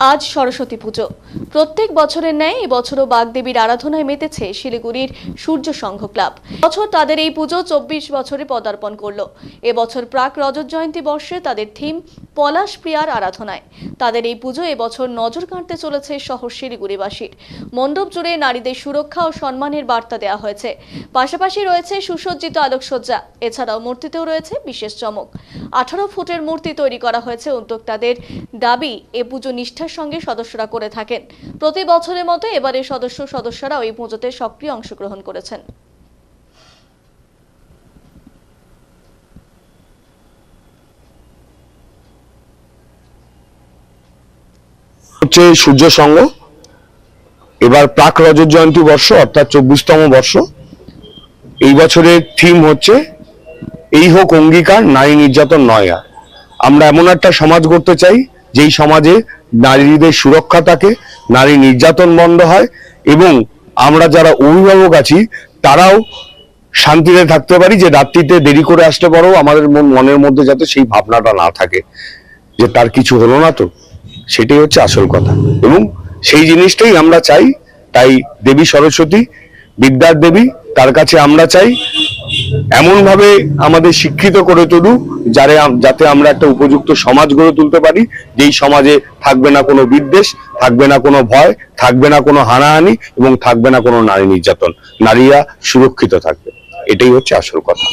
আজ সরস্বতী পুজো। প্রত্যেক বছরের ন্যায় এবছরও বাগদেবীর আরাধনায় মেতেছে শিলিগুড়ির সূর্য সংঘ ক্লাব। বছর তাদের এই পুজো চব্বিশ বছরে পদার্পণ করল। এবছর প্রাক রজত জয়ন্তী বর্ষে তাদের থিম পলাশ প্রিয়ার আরাধনায়। তাদের এই পুজো এবছর নজর কাড়তে চলেছে শহর শিলিগুড়িবাসীর। মণ্ডপ জুড়ে নারীদের সুরক্ষা ও সম্মানের বার্তা দেওয়া হয়েছে। পাশাপাশি রয়েছে সুসজ্জিত আলোকসজ্জা। এছাড়াও মূর্তিতেও রয়েছে বিশেষ চমক। আঠারো ফুটের মূর্তি তৈরি করা হয়েছে। উদ্যোক্তাদের দাবি, এ পুজো নিষ্ঠার সঙ্গে সদস্যরা করে থাকেন। প্রতি বছরের মতো এবারে সদস্য সদস্যরা ওই পুজোতে সক্রিয় অংশগ্রহণ করেছেন। হচ্ছে সূর্য এবার প্রাক রজত জয়ন্তী বর্ষ, অর্থাৎ চব্বিশতম বর্ষ। এই বছরের থিম হচ্ছে, এই হোক অঙ্গীকার, নারী নির্যাতন নয় আর। আমরা এমন একটা সমাজ গড়তে চাই, যেই সমাজে নারীদের সুরক্ষা থাকে নারী নির্যাতন বন্ধ হয় এবং আমরা যারা অভিভাবক আছি, তারাও শান্তিতে থাকতে পারি যে রাত্রিতে দেরি করে আসতে পারো, আমাদের মন- মনের মধ্যে যাতে সেই ভাবনাটা না থাকে যে তার কিছু হলো না তো। সেটাই হচ্ছে আসল কথা। এবং সেই জিনিসটাই আমরা চাই, তাই দেবী সরস্বতী, বিদ্যার দেবী, তার কাছে আমরা চাই এমন ভাবে আমাদের শিক্ষিত করে তুলুক, যারে যাতে আমরা একটা উপযুক্ত সমাজ গড়ে তুলতে পারি, যেই সমাজে থাকবে না কোনো বিদ্বেষ, থাকবে না কোনো ভয়, থাকবে না কোনো হানাহানি এবং থাকবে না কোনো নারী নির্যাতন। নারীরা সুরক্ষিত থাকবে। এটাই হচ্ছে আসল কথা।